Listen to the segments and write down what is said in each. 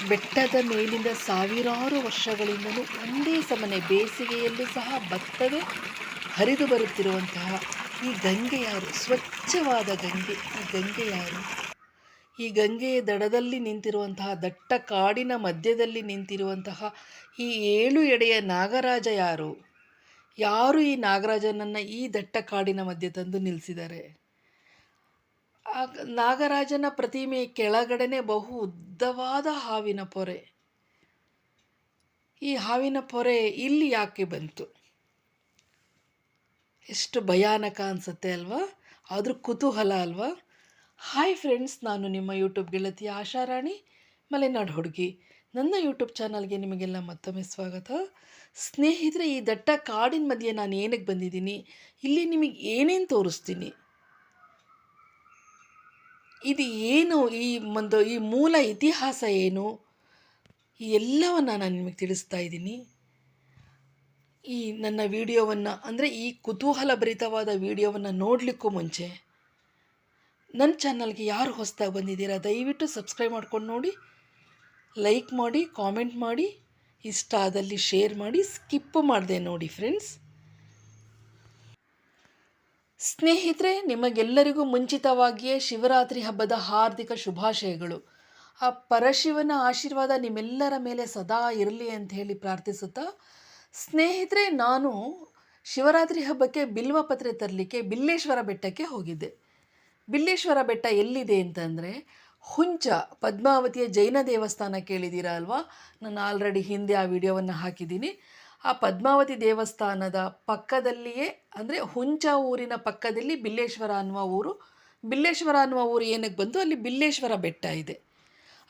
ಬೆಟ್ಟದ ಮೇಲಿಂದ ಸಾವಿರಾರು ವರ್ಷಗಳಿಂದಲೂ ಒಂದೇ ಸಮನೆ ಬೇಸಿಗೆಯಲ್ಲೂ ಸಹ ಭತ್ತವೇ ಹರಿದು ಬರುತ್ತಿರುವಂತಹ ಈ ಗಂಗೆ ಯಾರು ಸ್ವಚ್ಛವಾದ ಗಂಗೆ, ಈ ಗಂಗೆ ಯಾರು ಈ ಗಂಗೆಯ ದಡದಲ್ಲಿ ನಿಂತಿರುವಂತಹ, ದಟ್ಟ ಕಾಡಿನ ಮಧ್ಯದಲ್ಲಿ ನಿಂತಿರುವಂತಹ ಈ ಏಳು ಎಡೆಯ ನಾಗರಾಜ ಯಾರು? ಯಾರು ಈ ನಾಗರಾಜನನ್ನು ಈ ದಟ್ಟ ಕಾಡಿನ ಮಧ್ಯೆ ತಂದು ನಿಲ್ಲಿಸಿದ್ದಾರೆ ಆ ನಾಗರಾಜನ ಪ್ರತಿಮೆ ಕೆಳಗಡೆನೆ ಬಹು ಉದ್ದವಾದ ಹಾವಿನ ಪೊರೆ. ಈ ಹಾವಿನ ಪೊರೆ ಇಲ್ಲಿ ಯಾಕೆ ಬಂತು? ಎಷ್ಟು ಭಯಾನಕ ಅನಿಸುತ್ತೆ ಅಲ್ವಾ? ಆದರೂ ಕುತೂಹಲ ಅಲ್ವಾ? ಹಾಯ್ ಫ್ರೆಂಡ್ಸ್, ನಾನು ನಿಮ್ಮ ಯೂಟ್ಯೂಬ್ ಗೆಳತಿ ಆಶಾರಾಣಿ ಮಲೆನಾಡು ಹುಡುಗಿ. ನನ್ನ ಯೂಟ್ಯೂಬ್ ಚಾನಲ್ಗೆ ನಿಮಗೆಲ್ಲ ಮತ್ತೊಮ್ಮೆ ಸ್ವಾಗತ. ಸ್ನೇಹಿತರೆ, ಈ ದಟ್ಟ ಕಾಡಿನ ಮಧ್ಯೆ ನಾನು ಏನಕ್ಕೆ ಬಂದಿದ್ದೀನಿ? ಇಲ್ಲಿ ನಿಮಗೆ ಏನೇನು ತೋರಿಸ್ತೀನಿ? ಇದು ಏನು ಈ ಒಂದು ಈ ಮೂಲ ಇತಿಹಾಸ ಏನು? ಈ ಎಲ್ಲವನ್ನು ನಾನು ನಿಮಗೆ ತಿಳಿಸ್ತಾ ಇದ್ದೀನಿ. ಈ ನನ್ನ ವಿಡಿಯೋವನ್ನು, ಅಂದರೆ ಈ ಕುತೂಹಲಭರಿತವಾದ ವಿಡಿಯೋವನ್ನು ನೋಡಲಿಕ್ಕೂ ಮುಂಚೆ, ನನ್ನ ಚಾನಲ್ಗೆ ಯಾರು ಹೊಸದಾಗಿ ಬಂದಿದ್ದೀರಾ, ದಯವಿಟ್ಟು ಸಬ್ಸ್ಕ್ರೈಬ್ ಮಾಡ್ಕೊಂಡು ನೋಡಿ, ಲೈಕ್ ಮಾಡಿ, ಕಾಮೆಂಟ್ ಮಾಡಿ, ಇಷ್ಟ ಆದಲ್ಲಿ ಶೇರ್ ಮಾಡಿ, ಸ್ಕಿಪ್ ಮಾಡಿದೆ ನೋಡಿ ಫ್ರೆಂಡ್ಸ್. ಸ್ನೇಹಿತರೆ, ನಿಮಗೆಲ್ಲರಿಗೂ ಮುಂಚಿತವಾಗಿಯೇ ಶಿವರಾತ್ರಿ ಹಬ್ಬದ ಹಾರ್ದಿಕ ಶುಭಾಶಯಗಳು. ಆ ಪರಶಿವನ ಆಶೀರ್ವಾದ ನಿಮ್ಮೆಲ್ಲರ ಮೇಲೆ ಸದಾ ಇರಲಿ ಅಂತ ಹೇಳಿ ಪ್ರಾರ್ಥಿಸುತ್ತಾ, ಸ್ನೇಹಿತರೆ, ನಾನು ಶಿವರಾತ್ರಿ ಹಬ್ಬಕ್ಕೆ ಬಿಲ್ವ ಪತ್ರೆ ತರಲಿಕ್ಕೆ ಬಿಲ್ಲೇಶ್ವರ ಬೆಟ್ಟಕ್ಕೆ ಹೋಗಿದ್ದೆ. ಬಿಲ್ಲೇಶ್ವರ ಬೆಟ್ಟ ಎಲ್ಲಿದೆ ಅಂತಂದರೆ, ಹುಂಚ ಪದ್ಮಾವತಿಯ ಜೈನ ದೇವಸ್ಥಾನ ಕೇಳಿದ್ದೀರಾ ಅಲ್ವಾ? ನಾನು ಆಲ್ರೆಡಿ ಹಿಂದೆ ಆ ವಿಡಿಯೋವನ್ನು ಹಾಕಿದ್ದೀನಿ. ಆ ಪದ್ಮಾವತಿ ದೇವಸ್ಥಾನದ ಪಕ್ಕದಲ್ಲಿಯೇ, ಅಂದರೆ ಹುಂಚ ಊರಿನ ಪಕ್ಕದಲ್ಲಿ ಬಿಲ್ಲೇಶ್ವರ ಅನ್ನುವ ಊರು. ಬಿಲ್ಲೇಶ್ವರ ಅನ್ನುವ ಊರು ಏನಕ್ಕೆ ಬಂತು? ಅಲ್ಲಿ ಬಿಲ್ಲೇಶ್ವರ ಬೆಟ್ಟ ಇದೆ.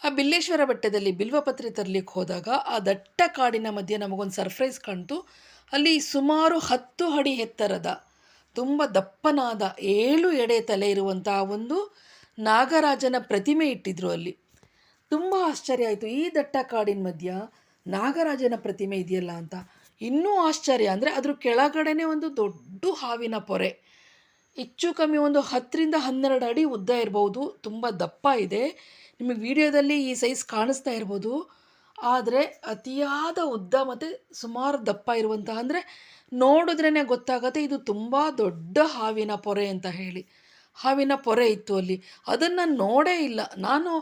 ಆ ಬಿಲ್ಲೇಶ್ವರ ಬೆಟ್ಟದಲ್ಲಿ ಬಿಲ್ವಪತ್ರೆ ತರಲಿಕ್ಕೆ ಹೋದಾಗ ಆ ದಟ್ಟ ಕಾಡಿನ ಮಧ್ಯೆ ನಮಗೊಂದು ಸರ್ಪ್ರೈಸ್ ಕಾಣ್ತು. ಅಲ್ಲಿ ಸುಮಾರು ಹತ್ತು ಅಡಿ ಎತ್ತರದ, ತುಂಬ ದಪ್ಪನಾದ, ಏಳು ಎಡೆ ತಲೆ ಇರುವಂತಹ ಒಂದು ನಾಗರಾಜನ ಪ್ರತಿಮೆ ಇಟ್ಟಿದ್ರು ಅಲ್ಲಿ. ತುಂಬ ಆಶ್ಚರ್ಯ ಆಯಿತು. ಈ ದಟ್ಟ ಕಾಡಿನ ಮಧ್ಯ ನಾಗರಾಜನ ಪ್ರತಿಮೆ ಇದೆಯಲ್ಲ ಅಂತ. ಇನ್ನೂ ಆಶ್ಚರ್ಯ ಅಂದರೆ ಅದ್ರ ಕೆಳಗಡೆನೇ ಒಂದು ದೊಡ್ಡ ಹಾವಿನ ಪೊರೆ. ಹೆಚ್ಚು ಕಮ್ಮಿ ಒಂದು ಹತ್ತರಿಂದ ಹನ್ನೆರಡು ಅಡಿ ಉದ್ದ ಇರ್ಬೋದು. ತುಂಬ ದಪ್ಪ ಇದೆ. ನಿಮಗೆ ವಿಡಿಯೋದಲ್ಲಿ ಈ ಸೈಜ್ ಕಾಣಿಸ್ತಾ ಇರ್ಬೋದು. ಆದರೆ ಅತಿಯಾದ ಉದ್ದ ಮತ್ತು ಸುಮಾರು ದಪ್ಪ ಇರುವಂತಹ ಅಂದರೆ ನೋಡಿದ್ರೇ ಗೊತ್ತಾಗತ್ತೆ ಇದು ತುಂಬ ದೊಡ್ಡ ಹಾವಿನ ಪೊರೆ ಅಂತ ಹೇಳಿ. ಹಾವಿನ ಪೊರೆ ಇತ್ತು ಅಲ್ಲಿ. ಅದನ್ನು ನೋಡೇ ಇಲ್ಲ. ನಾನು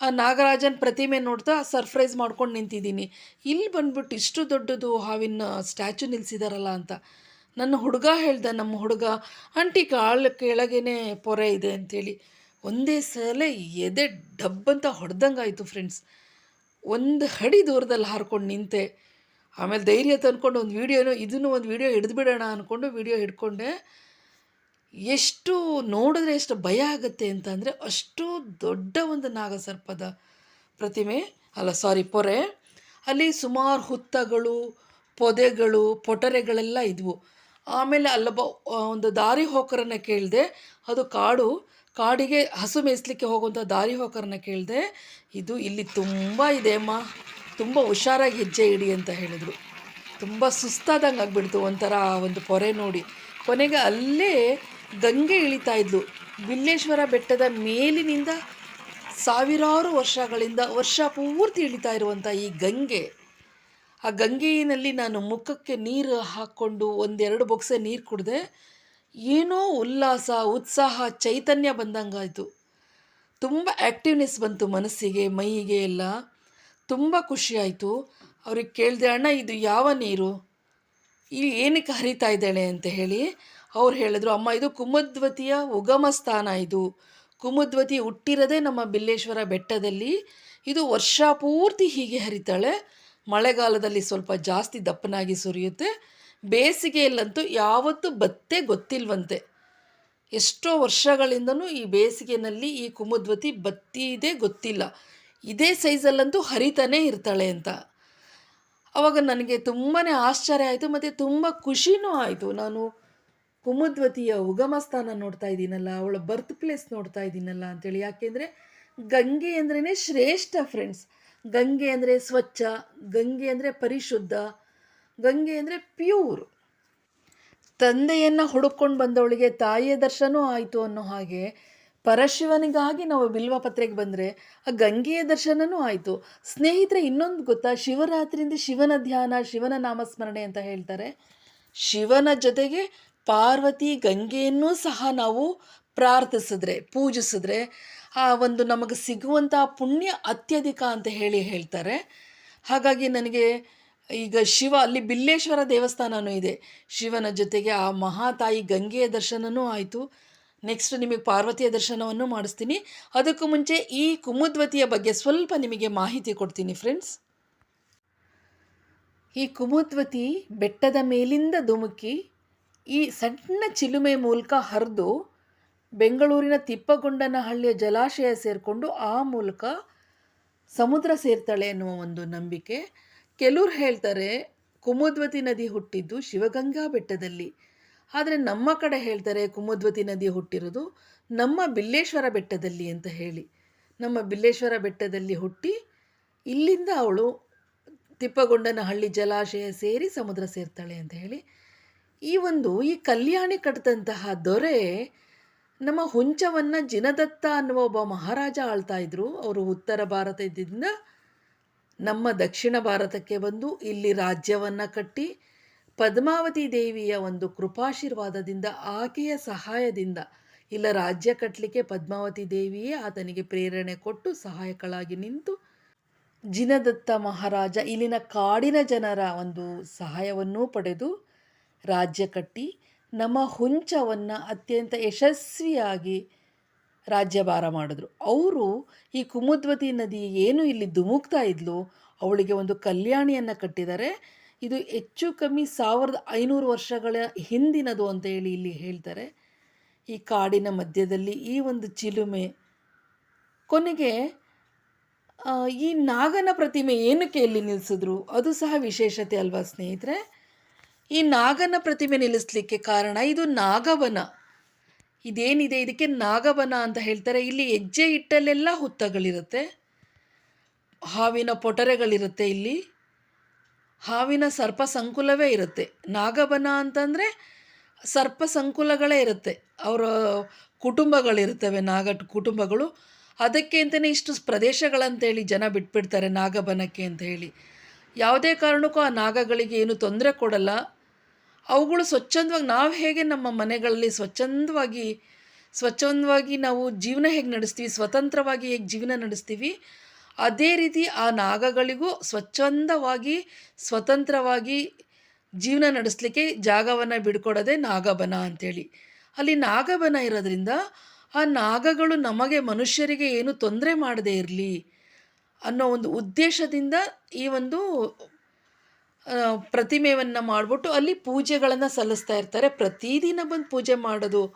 ಆ ನಾಗರಾಜನ ಪ್ರತಿಮೆ ನೋಡ್ತಾ ಸರ್ಪ್ರೈಸ್ ಮಾಡ್ಕೊಂಡು ನಿಂತಿದ್ದೀನಿ. ಇಲ್ಲಿ ಬಂದ್ಬಿಟ್ಟು ಇಷ್ಟು ದೊಡ್ಡದು ಹಾವಿನ ಸ್ಟ್ಯಾಚು ನಿಲ್ಲಿಸಿದಾರಲ್ಲ ಅಂತ. ನನ್ನ ಹುಡುಗ ಹೇಳ್ದ, ನಮ್ಮ ಹುಡುಗ, ಆಂಟಿ ಕಾಳು ಕೆಳಗೇನೆ ಪೊರೆ ಇದೆ ಅಂಥೇಳಿ ಒಂದೇ ಸಲ ಎದೆ ಡಬ್ಬಂತ ಹೊಡೆದಂಗಾಯಿತು ಫ್ರೆಂಡ್ಸ್. ಒಂದು ಹಡಿ ದೂರದಲ್ಲಿ ಹಾರ್ಕೊಂಡು ನಿಂತೆ. ಆಮೇಲೆ ಧೈರ್ಯ ತಂದ್ಕೊಂಡು ಒಂದು ವೀಡಿಯೋನು, ಇದನ್ನು ಒಂದು ವೀಡಿಯೋ ಹಿಡಿದ್ಬಿಡೋಣ ಅಂದ್ಕೊಂಡು ವೀಡಿಯೋ ಹಿಡ್ಕೊಂಡೆ. ಎಷ್ಟು ನೋಡಿದ್ರೆ ಎಷ್ಟು ಭಯ ಆಗುತ್ತೆ ಅಂತಂದರೆ ಅಷ್ಟು ದೊಡ್ಡ ಒಂದು ನಾಗಸರ್ಪದ ಪ್ರತಿಮೆ. ಅಲ್ಲ ಸಾರಿ ಪೊರೆ. ಅಲ್ಲಿ ಸುಮಾರು ಹುತ್ತಗಳು, ಪೊದೆಗಳು, ಪೊಟರೆಗಳೆಲ್ಲ ಇದ್ವು. ಆಮೇಲೆ ಅಲ್ಲೊಬ್ಬ ಒಂದು ದಾರಿ ಹೋಕರನ್ನು ಕೇಳಿದೆ, ಅದು ಕಾಡು, ಕಾಡಿಗೆ ಹಸು ಮೇಯಿಸ್ಲಿಕ್ಕೆ ಹೋಗುವಂಥ ದಾರಿ ಹೋಕರನ್ನ ಕೇಳಿದೆ, ಇದು ಇಲ್ಲಿ ತುಂಬ ಇದೆ ಅಮ್ಮ. ತುಂಬ ಹುಷಾರಾಗಿ ಹೆಜ್ಜೆ ಇಡಿ ಅಂತ ಹೇಳಿದರು. ತುಂಬ ಸುಸ್ತಾದಂಗೆ ಆಗಿಬಿಡ್ತು ಒಂಥರ ಒಂದು ಪೊರೆ ನೋಡಿ. ಕೊನೆಗೆ ಅಲ್ಲೇ ಗಂಗೆ ಇಳಿತಾ ಇದ್ಲು. ಬಿಲ್ಲೇಶ್ವರ ಬೆಟ್ಟದ ಮೇಲಿನಿಂದ ಸಾವಿರಾರು ವರ್ಷಗಳಿಂದ ವರ್ಷ ಪೂರ್ತಿ ಇಳಿತಾ ಇರುವಂಥ ಈ ಗಂಗೆ. ಆ ಗಂಗೆಯಲ್ಲಿ ನಾನು ಮುಖಕ್ಕೆ ನೀರು ಹಾಕ್ಕೊಂಡು ಒಂದೆರಡು ಬೊಕ್ಸೆ ನೀರು ಕುಡಿದೆ ಏನೋ ಉಲ್ಲಾಸ, ಉತ್ಸಾಹ, ಚೈತನ್ಯ ಬಂದಂಗಾಯಿತು. ತುಂಬ ಆ್ಯಕ್ಟಿವ್ನೆಸ್ ಬಂತು ಮನಸ್ಸಿಗೆ, ಮೈಗೆ ಎಲ್ಲ. ತುಂಬ ಖುಷಿಯಾಯಿತು ಅವ್ರಿಗೆ ಕೇಳಿದೆ, ಅಣ್ಣ, ಇದು ಯಾವ ನೀರು? ಇಲ್ಲಿ ಏನಕ್ಕೆ ಹರಿತಾ ಇದ್ದಾಳೆ? ಅಂತ ಹೇಳಿ ಅವ್ರು ಹೇಳಿದ್ರು, ಅಮ್ಮ, ಇದು ಕುಮದ್ವತಿಯ ಉಗಮ ಸ್ಥಾನ ಇದು. ಕುಮದ್ವತಿ ಹುಟ್ಟಿರದೆ ನಮ್ಮ ಬಿಲ್ಲೇಶ್ವರ ಬೆಟ್ಟದಲ್ಲಿ ಇದು ವರ್ಷ ಪೂರ್ತಿ ಹೀಗೆ ಹರಿತಾಳೆ. ಮಳೆಗಾಲದಲ್ಲಿ ಸ್ವಲ್ಪ ಜಾಸ್ತಿ ದಪ್ಪನಾಗಿ ಸುರಿಯುತ್ತೆ. ಬೇಸಿಗೆಯಲ್ಲಂತೂ ಯಾವತ್ತೂ ಬತ್ತೆ ಗೊತ್ತಿಲ್ವಂತೆ. ಎಷ್ಟೋ ವರ್ಷಗಳಿಂದನೂ ಈ ಬೇಸಿಗೆನಲ್ಲಿ ಈ ಕುಮದ್ವತಿ ಬತ್ತಿದೇ ಗೊತ್ತಿಲ್ಲ. ಇದೇ ಸೈಜಲ್ಲಂತೂ ಹರಿತಾನೇ ಇರ್ತಾಳೆ ಅಂತ. ಆವಾಗ ನನಗೆ ತುಂಬಾ ಆಶ್ಚರ್ಯ ಆಯಿತು, ಮತ್ತು ತುಂಬ ಖುಷಿನೂ ಆಯಿತು. ನಾನು ಕುಮದ್ವತಿಯ ಉಗಮ ಸ್ಥಾನ ನೋಡ್ತಾ ಇದ್ದೀನಲ್ಲ ಅವಳ ಬರ್ತ್ ಪ್ಲೇಸ್ ನೋಡ್ತಾ ಇದ್ದೀನಲ್ಲ ಅಂತೇಳಿ. ಯಾಕೆಂದರೆ ಗಂಗೆ ಅಂದ್ರೇ ಶ್ರೇಷ್ಠ ಫ್ರೆಂಡ್ಸ್ ಗಂಗೆ ಅಂದರೆ ಸ್ವಚ್ಛ, ಗಂಗೆ ಅಂದರೆ ಪರಿಶುದ್ಧ, ಗಂಗೆ ಅಂದರೆ ಪ್ಯೂರ್ ತಂದೆಯನ್ನು ಹುಡುಕೊಂಡು ಬಂದವಳಿಗೆ ತಾಯಿಯ ದರ್ಶನವೂ ಆಯಿತು ಅನ್ನೋ ಹಾಗೆ ಪರಶಿವನಿಗಾಗಿ ನಾವು ಬಿಲ್ವ ಪತ್ರೆಗೆ ಬಂದರೆ ಆ ಗಂಗೆಯ ದರ್ಶನನೂ ಆಯಿತು. ಸ್ನೇಹಿತರೆ, ಇನ್ನೊಂದು ಗೊತ್ತಾ? ಶಿವರಾತ್ರಿಯಿಂದ ಶಿವನ ಧ್ಯಾನ, ಶಿವನ ನಾಮಸ್ಮರಣೆ ಅಂತ ಹೇಳ್ತಾರೆ. ಶಿವನ ಜೊತೆಗೆ ಪಾರ್ವತಿ ಗಂಗೆಯನ್ನು ಸಹ ನಾವು ಪ್ರಾರ್ಥಿಸಿದ್ರೆ, ಪೂಜಿಸಿದ್ರೆ ಆ ಒಂದು ನಮಗೆ ಸಿಗುವಂಥ ಪುಣ್ಯ ಅತ್ಯಧಿಕ ಅಂತ ಹೇಳಿ ಹೇಳ್ತಾರೆ. ಹಾಗಾಗಿ ನನಗೆ ಈಗ ಶಿವ, ಅಲ್ಲಿ ಬಿಲ್ಲೇಶ್ವರ ದೇವಸ್ಥಾನವೂ ಇದೆ. ಶಿವನ ಜೊತೆಗೆ ಆ ಮಹಾತಾಯಿ ಗಂಗೆಯ ದರ್ಶನವೂ ಆಯಿತು. ನೆಕ್ಸ್ಟ್ ನಿಮಗೆ ಪಾರ್ವತಿಯ ದರ್ಶನವನ್ನು ಮಾಡಿಸ್ತೀನಿ. ಅದಕ್ಕೂ ಮುಂಚೆ ಈ ಕುಮುದ್ವತಿಯ ಬಗ್ಗೆ ಸ್ವಲ್ಪ ನಿಮಗೆ ಮಾಹಿತಿ ಕೊಡ್ತೀನಿ ಫ್ರೆಂಡ್ಸ್ ಈ ಕುಮುದ್ವತಿ ಬೆಟ್ಟದ ಮೇಲಿಂದ ಧುಮುಕಿ ಈ ಸಣ್ಣ ಚಿಲುಮೆ ಮೂಲಕ ಹರಿದು ಬೆಂಗಳೂರಿನ ತಿಪ್ಪಗೊಂಡನಹಳ್ಳಿಯ ಜಲಾಶಯ ಸೇರಿಕೊಂಡು ಆ ಮೂಲಕ ಸಮುದ್ರ ಸೇರ್ತಾಳೆ ಎನ್ನುವ ಒಂದು ನಂಬಿಕೆ. ಕೆಲವ್ರು ಹೇಳ್ತಾರೆ, ಕುಮುದ್ವತಿ ನದಿ ಹುಟ್ಟಿದ್ದು ಶಿವಗಂಗಾ ಬೆಟ್ಟದಲ್ಲಿ. ಆದರೆ ನಮ್ಮ ಕಡೆ ಹೇಳ್ತಾರೆ, ಕುಮುದ್ವತಿ ನದಿ ಹುಟ್ಟಿರೋದು ನಮ್ಮ ಬಿಲ್ಲೇಶ್ವರ ಬೆಟ್ಟದಲ್ಲಿ ಅಂತ ಹೇಳಿ. ನಮ್ಮ ಬಿಲ್ಲೇಶ್ವರ ಬೆಟ್ಟದಲ್ಲಿ ಹುಟ್ಟಿ ಇಲ್ಲಿಂದ ಅವಳು ತಿಪ್ಪಗೊಂಡನಹಳ್ಳಿ ಜಲಾಶಯ ಸೇರಿ ಸಮುದ್ರ ಸೇರ್ತಾಳೆ ಅಂತ ಹೇಳಿ. ಈ ಒಂದು ಈ ಕಲ್ಯಾಣಿ ಕಟ್ಟಿದಂತಹ ದೊರೆ ನಮ್ಮ ಹುಂಚವನ್ನು ಜಿನದತ್ತ ಅನ್ನುವ ಒಬ್ಬ ಮಹಾರಾಜ ಆಳ್ತಾ ಇದ್ರು. ಅವರು ಉತ್ತರ ಭಾರತದಿಂದ ನಮ್ಮ ದಕ್ಷಿಣ ಭಾರತಕ್ಕೆ ಬಂದು ಇಲ್ಲಿ ರಾಜ್ಯವನ್ನು ಕಟ್ಟಿ ಪದ್ಮಾವತಿ ದೇವಿಯ ಒಂದು ಕೃಪಾಶೀರ್ವಾದದಿಂದ ಆಕೆಯ ಸಹಾಯದಿಂದ ಇಲ್ಲ ರಾಜ್ಯ ಕಟ್ಟಲಿಕ್ಕೆ ಪದ್ಮಾವತಿ ದೇವಿಯೇ ಆತನಿಗೆ ಪ್ರೇರಣೆ ಕೊಟ್ಟು ಸಹಾಯಕಳಾಗಿ ನಿಂತು ಜಿನದತ್ತ ಮಹಾರಾಜ ಇಲ್ಲಿನ ಕಾಡಿನ ಜನರ ಒಂದು ಸಹಾಯವನ್ನೂ ಪಡೆದು ರಾಜ್ಯ ಕಟ್ಟಿ ನಮ್ಮ ಹೊಂಚವನ್ನು ಅತ್ಯಂತ ಯಶಸ್ವಿಯಾಗಿ ರಾಜ್ಯಭಾರ ಮಾಡಿದ್ರು. ಅವರು ಈ ಕುಮುದ್ವತಿ ನದಿ ಏನು ಇಲ್ಲಿ ಧುಮುಕ್ತಾ ಇದ್ಲು, ಅವಳಿಗೆ ಒಂದು ಕಲ್ಯಾಣಿಯನ್ನು ಕಟ್ಟಿದ್ದಾರೆ ಇದು ಹೆಚ್ಚು ಕಮ್ಮಿ ಸಾವಿರದ ಐನೂರು ವರ್ಷಗಳ ಹಿಂದಿನದು ಅಂತ ಹೇಳಿ ಇಲ್ಲಿ ಹೇಳ್ತಾರೆ. ಈ ಕಾಡಿನ ಮಧ್ಯದಲ್ಲಿ ಈ ಒಂದು ಚಿಲುಮೆ ಕೊನೆಗೆ ಈ ನಾಗನ ಪ್ರತಿಮೆ ಏನಕ್ಕೆ ಇಲ್ಲಿ ನಿಲ್ಲಿಸಿದ್ರು ಅದು ಸಹ ವಿಶೇಷತೆ ಅಲ್ವಾ ಸ್ನೇಹಿತರೆ? ಈ ನಾಗನ ಪ್ರತಿಮೆ ನಿಲ್ಲಿಸಲಿಕ್ಕೆ ಕಾರಣ ಇದು ನಾಗವನ. ಇದೇನಿದೆ? ಇದಕ್ಕೆ ನಾಗವನ ಅಂತ ಹೇಳ್ತಾರೆ. ಇಲ್ಲಿ ಹೆಜ್ಜೆ ಇಟ್ಟಲ್ಲೆಲ್ಲ ಹುತ್ತಗಳಿರುತ್ತೆ. ಹಾವಿನ ಪೊಟರೆಗಳಿರುತ್ತೆ ಇಲ್ಲಿ. ಹಾವಿನ ಸರ್ಪ ಸಂಕುಲವೇ ಇರುತ್ತೆ. ನಾಗವನ ಅಂತಂದರೆ ಸರ್ಪ ಸಂಕುಲಗಳೇ ಇರುತ್ತೆ. ಅವರ ಕುಟುಂಬಗಳಿರುತ್ತವೆ, ನಾಗ ಕುಟುಂಬಗಳು. ಅದಕ್ಕೆ ಅಂತಲೇ ಇಷ್ಟು ಪ್ರದೇಶಗಳಂತೇಳಿ ಜನ ಬಿಟ್ಬಿಡ್ತಾರೆ ನಾಗಬನಕ್ಕೆ ಅಂತ ಹೇಳಿ ಯಾವುದೇ ಕಾರಣಕ್ಕೂ ಆ ನಾಗಗಳಿಗೆ ಏನು ತೊಂದರೆ ಕೊಡಲ್ಲ. ಅವುಗಳು ಸ್ವಚ್ಛಂದವಾಗಿ ನಾವು ಹೇಗೆ ನಮ್ಮ ಮನೆಗಳಲ್ಲಿ ಸ್ವಚ್ಛಂದವಾಗಿ ಸ್ವಚ್ಛಂದವಾಗಿ ನಾವು ಜೀವನ ಹೇಗೆ ನಡೆಸ್ತೀವಿ, ಸ್ವತಂತ್ರವಾಗಿ ಹೇಗೆ ಜೀವನ ನಡೆಸ್ತೀವಿ, ಅದೇ ರೀತಿ ಆ ನಾಗಗಳಿಗೂ ಸ್ವಚ್ಛಂದವಾಗಿ, ಸ್ವತಂತ್ರವಾಗಿ ಜೀವನ ನಡೆಸಲಿಕ್ಕೆ ಜಾಗವನ್ನು ಬಿಡ್ಕೊಡೋದೇ ನಾಗಬನ ಅಂಥೇಳಿ ಅಲ್ಲಿ ನಾಗಬನ ಇರೋದ್ರಿಂದ ಆ ನಾಗಗಳು ನಮಗೆ ಮನುಷ್ಯರಿಗೆ ಏನು ತೊಂದರೆ ಮಾಡದೇ ಇರಲಿ ಅನ್ನೋ ಒಂದು ಉದ್ದೇಶದಿಂದ ಈ ಒಂದು ಪ್ರತಿಮೆಯನ್ನು ಮಾಡಿಬಿಟ್ಟು ಅಲ್ಲಿ ಪೂಜೆಗಳನ್ನು ಸಲ್ಲಿಸ್ತಾ ಇರ್ತಾರೆ. ಪ್ರತಿದಿನ ಬಂದು ಪೂಜೆ ಮಾಡೋದು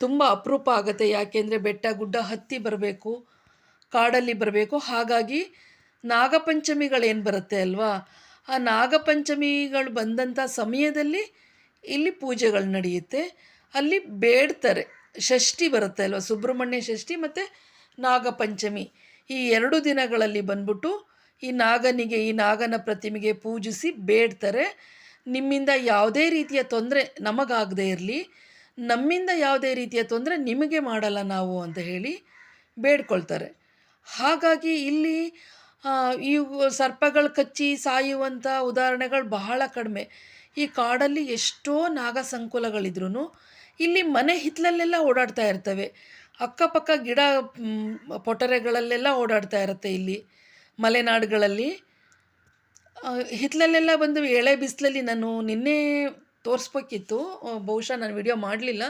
ತುಂಬ ಅಪರೂಪ ಆಗುತ್ತೆ. ಯಾಕೆಂದರೆ ಬೆಟ್ಟ, ಗುಡ್ಡ, ಹತ್ತಿ ಬರಬೇಕು, ಕಾಡಲ್ಲಿ ಬರಬೇಕು. ಹಾಗಾಗಿ ನಾಗಪಂಚಮಿಗಳೇನು ಬರುತ್ತೆ ಅಲ್ವಾ? ಆ ನಾಗಪಂಚಮಿಗಳು ಬಂದಂಥ ಸಮಯದಲ್ಲಿ ಇಲ್ಲಿ ಪೂಜೆಗಳು ನಡೆಯುತ್ತೆ. ಅಲ್ಲಿ ಬೇಡ್ತಾರೆ. ಷಷ್ಠಿ ಬರುತ್ತೆ ಅಲ್ವಾ? ಸುಬ್ರಹ್ಮಣ್ಯ ಷಷ್ಠಿ ಮತ್ತು ನಾಗಪಂಚಮಿ. ಈ ಎರಡು ದಿನಗಳಲ್ಲಿ ಬಂದ್ಬಿಟ್ಟು ಈ ನಾಗನಿಗೆ, ಈ ನಾಗನ ಪ್ರತಿಮೆಗೆ ಪೂಜಿಸಿ ಬೇಡ್ತಾರೆ. ನಿಮ್ಮಿಂದ ಯಾವುದೇ ರೀತಿಯ ತೊಂದರೆ ನಮಗಾಗದೇ ಇರಲಿ. ನಮ್ಮಿಂದ ಯಾವುದೇ ರೀತಿಯ ತೊಂದರೆ ನಿಮಗೆ ಮಾಡಲ್ಲ ನಾವು ಅಂತ ಹೇಳಿ ಬೇಡ್ಕೊಳ್ತಾರೆ. ಹಾಗಾಗಿ ಇಲ್ಲಿ ಈ ಸರ್ಪಗಳು ಕಚ್ಚಿ ಸಾಯುವಂಥ ಉದಾಹರಣೆಗಳು ಬಹಳ ಕಡಿಮೆ. ಈ ಕಾಡಲ್ಲಿ ಎಷ್ಟೋ ನಾಗ ಸಂಕುಲಗಳಿದ್ರೂ ಇಲ್ಲಿ ಮನೆ ಹಿತ್ತಲಲ್ಲೆಲ್ಲ ಓಡಾಡ್ತಾ ಇರ್ತವೆ. ಅಕ್ಕಪಕ್ಕ ಗಿಡ ಪೊಟರೆಗಳಲ್ಲೆಲ್ಲ ಓಡಾಡ್ತಾ ಇರುತ್ತೆ ಇಲ್ಲಿ. ಮಲೆನಾಡುಗಳಲ್ಲಿ ಹಿತ್ತಲಲ್ಲೆಲ್ಲ ಬಂದು ಎಳೆ ಬಿಸಿಲಲ್ಲಿ ನಾನು ನಿನ್ನೆ ತೋರಿಸ್ಬೇಕಿತ್ತು. ಬಹುಶಃ ನಾನು ವಿಡಿಯೋ ಮಾಡಲಿಲ್ಲ.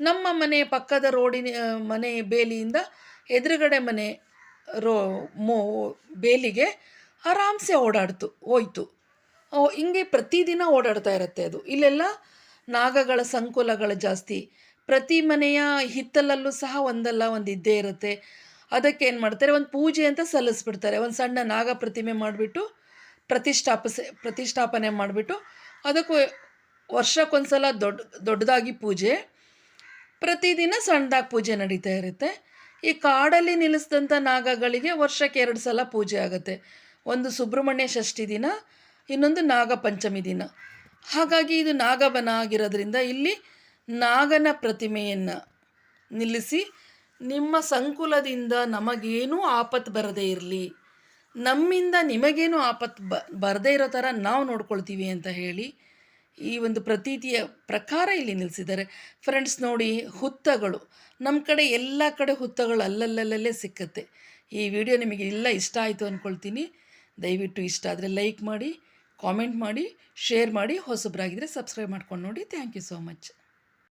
ನಮ್ಮ ಮನೆ ಪಕ್ಕದ ರೋಡಿನ ಮನೆ ಬೇಲಿಯಿಂದ ಎದುರುಗಡೆ ಮನೆ, ರೋ, ಮೋ, ಬೇಲಿಗೆ ಆರಾಮ್ಸೆ ಓಡಾಡ್ತು, ಹೋಯ್ತು. ಹಿಂಗೆ ಪ್ರತಿದಿನ ಓಡಾಡ್ತಾ ಇರುತ್ತೆ ಅದು. ಇಲ್ಲೆಲ್ಲ ನಾಗಗಳ ಸಂಕುಲಗಳು ಜಾಸ್ತಿ. ಪ್ರತಿ ಮನೆಯ ಹಿತ್ತಲಲ್ಲೂ ಸಹ ಒಂದಲ್ಲ ಒಂದು ಇದ್ದೇ ಇರುತ್ತೆ. ಅದಕ್ಕೆ ಏನು ಮಾಡ್ತಾರೆ ಒಂದು ಪೂಜೆ ಅಂತ ಸಲ್ಲಿಸ್ಬಿಡ್ತಾರೆ. ಒಂದು ಸಣ್ಣ ನಾಗ ಪ್ರತಿಮೆ ಮಾಡಿಬಿಟ್ಟು ಪ್ರತಿಷ್ಠಾಪಿಸ, ಪ್ರತಿಷ್ಠಾಪನೆ ಮಾಡಿಬಿಟ್ಟು ಅದಕ್ಕೂ ವರ್ಷಕ್ಕೊಂದ್ಸಲ ದೊಡ್ಡ, ದೊಡ್ಡದಾಗಿ ಪೂಜೆ. ಪ್ರತಿದಿನ ಸಣ್ಣದಾಗಿ ಪೂಜೆ ನಡೀತಾ ಇರುತ್ತೆ. ಈ ಕಾಡಲ್ಲಿ ನಿಲ್ಲಿಸಿದಂಥ ನಾಗಗಳಿಗೆ ವರ್ಷಕ್ಕೆ ಎರಡು ಸಲ ಪೂಜೆ ಆಗುತ್ತೆ. ಒಂದು ಸುಬ್ರಹ್ಮಣ್ಯ ಷಷ್ಠಿ ದಿನ, ಇನ್ನೊಂದು ನಾಗಪಂಚಮಿ ದಿನ. ಹಾಗಾಗಿ ಇದು ನಾಗವನ ಆಗಿರೋದ್ರಿಂದ ಇಲ್ಲಿ ನಾಗನ ಪ್ರತಿಮೆಯನ್ನು ನಿಲ್ಲಿಸಿ ನಿಮ್ಮ ಸಂಕುಲದಿಂದ ನಮಗೇನೂ ಆಪತ್ತು ಬರದೇ ಇರಲಿ. ನಮ್ಮಿಂದ ನಿಮಗೇನು ಆಪತ್ತು ಬ, ಬರದೇ ಇರೋ ಥರ ನಾವು ನೋಡ್ಕೊಳ್ತೀವಿ ಅಂತ ಹೇಳಿ ಈ ಒಂದು ಪ್ರತೀತಿಯ ಪ್ರಕಾರ ಇಲ್ಲಿ ನಿಲ್ಲಿಸಿದ್ದಾರೆ. ಫ್ರೆಂಡ್ಸ್ ನೋಡಿ ಹುತ್ತಗಳು. ನಮ್ಮ ಕಡೆ ಎಲ್ಲ ಕಡೆ ಹುತ್ತಗಳು ಅಲ್ಲಲ್ಲಲ್ಲೇ ಸಿಕ್ಕತ್ತೆ. ಈ ವಿಡಿಯೋ ನಿಮಗೆ ಎಲ್ಲ ಇಷ್ಟ ಆಯಿತು ಅಂದ್ಕೊಳ್ತೀನಿ ದಯವಿಟ್ಟು ಇಷ್ಟ ಆದರೆ ಲೈಕ್ ಮಾಡಿ, ಕಾಮೆಂಟ್ ಮಾಡಿ, ಶೇರ್ ಮಾಡಿ ಹೊಸಬ್ರಾಗಿದ್ದರೆ ಸಬ್ಸ್ಕ್ರೈಬ್ ಮಾಡ್ಕೊಂಡು ನೋಡಿ. Thank you so much